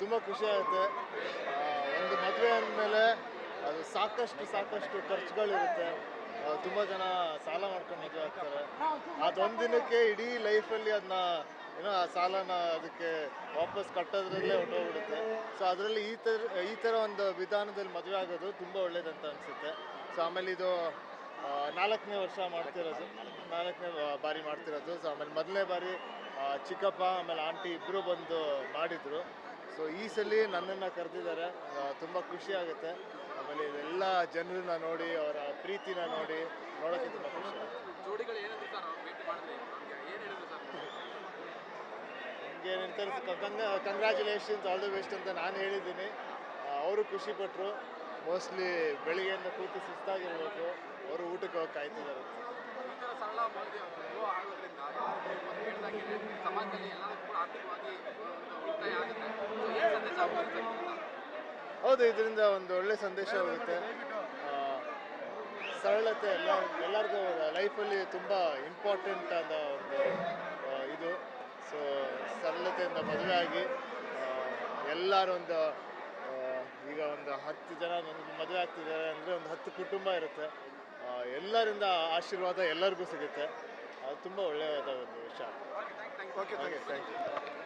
ತುಂಬ ಖುಷಿ ಆಗುತ್ತೆ. ಒಂದು ಮದುವೆ ಅಂದಮೇಲೆ ಅದು ಸಾಕಷ್ಟು ಸಾಕಷ್ಟು ಖರ್ಚುಗಳಿರುತ್ತೆ. ತುಂಬ ಜನ ಸಾಲ ಮಾಡ್ಕೊಂಡು ಮದುವೆ ಆಗ್ತಾರೆ. ಅದೊಂದು ದಿನಕ್ಕೆ ಇಡೀ ಲೈಫಲ್ಲಿ ಅದನ್ನ, ಏನೋ ಆ ಸಾಲನ ಅದಕ್ಕೆ ವಾಪಸ್ ಕಟ್ಟೋದ್ರಲ್ಲೇ ಹೊಟ್ಟೋಗ್ಬಿಡುತ್ತೆ ಸೊ ಅದರಲ್ಲಿ ಈ ಥರ ಈ ಥರ ಒಂದು ವಿಧಾನದಲ್ಲಿ ಮದುವೆ ಆಗೋದು ತುಂಬ ಒಳ್ಳೇದಂತ ಅನಿಸುತ್ತೆ. ಸೊ ಆಮೇಲೆ ಇದು ನಾಲ್ಕನೇ ವರ್ಷ ಮಾಡ್ತಿರೋದು. ನಾಲ್ಕನೇ ಬಾರಿ ಮಾಡ್ತಿರೋದು. ಸೊ ಆಮೇಲೆ ಮೊದಲನೇ ಬಾರಿ ಚಿಕ್ಕಪ್ಪ ಆಮೇಲೆ ಆಂಟಿ ಇಬ್ಬರು ಬಂದು ಮಾಡಿದರು. ಸೊ ಈ ಸಲ ನನ್ನನ್ನು ಕರೆದಿದ್ದಾರೆ. ತುಂಬ ಖುಷಿ ಆಗುತ್ತೆ. ಆಮೇಲೆ ಇದೆಲ್ಲ ಜನರನ್ನ ನೋಡಿ ಅವರ ಪ್ರೀತಿನ ನೋಡಿ ನೋಡೋಕ್ಕೆ ತುಂಬ ಖುಷಿ ನಿಮಗೆ ನಿರ್ಧರಿಸ ಕಂಗ್ರ್ಯಾಚುಲೇಷನ್ಸ್ ಆಲ್ ದಿ ಬೆಸ್ಟ್ ಅಂತ ನಾನು ಹೇಳಿದ್ದೀನಿ. ಅವರು ಖುಷಿಪಟ್ಟರು ಮೋಸ್ಟ್ಲಿ ಬೆಳಿಗ್ಗೆಯಿಂದ ಕೂತು ಸುಸ್ತಾಗಿರ್ಬೇಕು ಹೋಗಿ ಕಾಯ್ತಿದ್ದಾರೆ ಹೌದು ಇದರಿಂದ ಒಂದು ಒಳ್ಳೆ ಸಂದೇಶ ಹೋಗುತ್ತೆ. ಸರಳತೆ ಎಲ್ಲ ಎಲ್ಲರಿಗೂ ಲೈಫಲ್ಲಿ ತುಂಬ ಇಂಪಾರ್ಟೆಂಟ್ ಆದ ಒಂದು ಇದು. ಸೊ ಸರಳತೆಯಿಂದ ಮದುವೆ ಆಗಿ ಎಲ್ಲರೊಂದು ಎಲ್ಲರೂ ಒಂದು ಈಗ ಒಂದು ಹತ್ತು ಜನ ಒಂದು ಮದುವೆ ಆಗ್ತಿದ್ದಾರೆ ಅಂದರೆ ಒಂದು ಹತ್ತು ಕುಟುಂಬ ಇರುತ್ತೆ. ಎಲ್ಲರಿಂದ ಆಶೀರ್ವಾದ ಎಲ್ಲರಿಗೂ ಸಿಗುತ್ತೆ. ಅದು ತುಂಬ ಒಳ್ಳೆಯದ ಒಂದು ವಿಷಯ ಓಕೆ ಥ್ಯಾಂಕ್ ಯು